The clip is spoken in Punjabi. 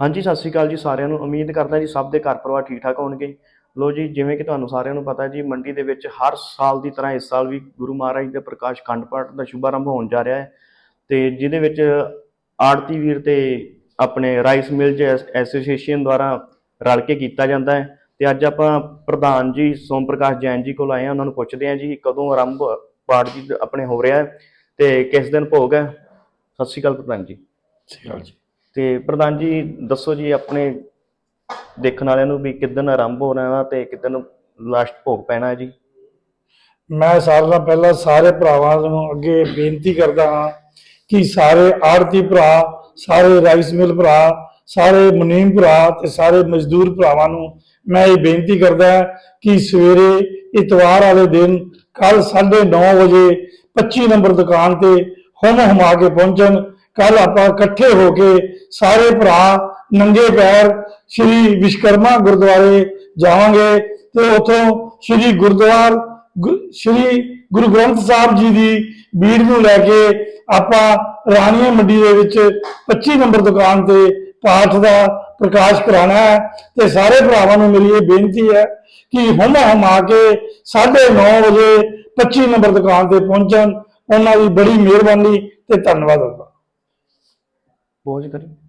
ਹਾਂਜੀ, ਸਤਿ ਸ਼੍ਰੀ ਅਕਾਲ ਜੀ ਸਾਰਿਆਂ ਨੂੰ। ਉਮੀਦ ਕਰਦਾ ਜੀ ਸਭ ਦੇ ਘਰ ਪਰਿਵਾਰ ਠੀਕ ਠਾਕ ਹੋਣਗੇ। ਲੋ ਜੀ, ਜਿਵੇਂ ਕਿ ਤੁਹਾਨੂੰ ਸਾਰਿਆਂ ਨੂੰ ਪਤਾ ਜੀ, ਮੰਡੀ ਦੇ ਵਿੱਚ ਹਰ ਸਾਲ ਦੀ ਤਰ੍ਹਾਂ ਇਸ ਸਾਲ ਵੀ ਗੁਰੂ ਮਹਾਰਾਜ ਦੇ ਪ੍ਰਕਾਸ਼ ਖੰਡ ਪਾਠ ਦਾ ਸ਼ੁਭਾਰੰਭ ਹੋਣ ਜਾ ਰਿਹਾ ਹੈ। ਤੇ ਜਿਹਦੇ ਵਿੱਚ ਆੜਤੀ ਵੀਰ ਤੇ ਆਪਣੇ ਰਾਈਸ ਮਿਲ ਐਸੋਸੀਏਸ਼ਨ ਦੁਆਰਾ ਰਲ ਕੇ ਕੀਤਾ ਜਾਂਦਾ ਹੈ। ਤੇ ਅੱਜ ਆਪਾਂ ਪ੍ਰਧਾਨ ਜੀ ਸੋਮ ਪ੍ਰਕਾਸ਼ ਜੈਨ ਜੀ ਕੋਲ ਆਏ ਹਾਂ, ਉਹਨਾਂ ਨੂੰ ਪੁੱਛਦੇ ਹਾਂ ਜੀ ਕਦੋਂ ਆਰੰਭ ਪਾਠ ਜੀ ਆਪਣੇ ਹੋ ਰਿਹਾ ਹੈ ਤੇ ਕਿਸ ਦਿਨ ਭੋਗ ਹੈ? ਸਤਿ ਸ਼੍ਰੀ ਅਕਾਲ ਪ੍ਰਧਾਨ ਜੀ। ਸਤਿ ਸ਼੍ਰੀ ਅਕਾਲ ਜੀ। ਤੇ ਪ੍ਰਧਾਨ ਜੀ, ਦੱਸੋ ਜੀ ਆਪਣੇ ਦੇਖਣ ਵਾਲਿਆਂ ਨੂੰ ਵੀ ਕਿਦਨ ਆਰੰਭ ਹੋਣਾ ਵਾ ਤੇ ਕਿਦਨ ਲਾਸਟ ਭੋਗ ਪੈਣਾ ਹੈ ਜੀ? ਮੈਂ ਸਾਰਿਆਂ ਨਾਲੋਂ ਪਹਿਲਾਂ ਸਾਰੇ ਭਰਾਵਾਂ ਨੂੰ ਅੱਗੇ ਬੇਨਤੀ ਕਰਦਾ ਹਾਂ ਕਿ ਸਾਰੇ ਆੜਤੀ ਭਰਾ, ਸਾਰੇ ਰਾਈਸ ਮਿਲ ਭਰਾ, ਸਾਰੇ ਮੁਨੀਮ ਭਰਾ ਤੇ ਸਾਰੇ ਮਜ਼ਦੂਰ ਭਰਾਵਾਂ ਨੂੰ ਮੈਂ ਇਹ ਬੇਨਤੀ ਕਰਦਾ ਹਾਂ ਕਿ ਸਵੇਰੇ ਇਤਵਾਰ ਵਾਲੇ ਦਿਨ ਕੱਲ 9:30 ਵਜੇ 25 ਨੰਬਰ ਦੁਕਾਨ ਤੇ ਹੁਮ ਹੁਮਾ ਕੇ ਪਹੁੰਚਣ। ਕੱਲ ਆਪਾਂ ਇਕੱਠੇ ਹੋ ਕੇ ਸਾਰੇ ਭਰਾ ਨੰਗੇ ਪੈਰ ਸ੍ਰੀ ਵਿਸ਼ਕਰਮਾ ਗੁਰਦੁਆਰੇ ਜਾਵਾਂਗੇ ਤੇ ਉੱਥੋਂ ਸ੍ਰੀ ਗੁਰਦੁਆਰ ਗੁ- ਸ੍ਰੀ ਗੁਰੂ ਗ੍ਰੰਥ ਸਾਹਿਬ ਜੀ ਦੀ ਬੀੜ ਨੂੰ ਲੈ ਕੇ ਆਪਾਂ ਰਾਣੀਆਂ ਮੰਡੀ ਦੇ ਵਿੱਚ 25 ਨੰਬਰ ਦੁਕਾਨ ਤੇ ਪਾਠ ਦਾ ਪ੍ਰਕਾਸ਼ ਕਰਾਣਾ ਹੈ ਤੇ ਸਾਰੇ ਭਰਾਵਾਂ ਨੂੰ ਮੇਰੀ ਇਹ ਬੇਨਤੀ ਹੈ ਕਿ ਹੁਮ ਹਮਾ ਕੇ 9:30 ਵਜੇ 25 ਨੰਬਰ ਦੁਕਾਨ ਤੇ ਪਹੁੰਚਣ। ਉਹਨਾਂ ਦੀ ਬੜੀ ਮਿਹਰਬਾਨੀ ਤੇ ਧੰਨਵਾਦ ਹੋਗਾ ਪਹੁੰਚ ਕਰੀ।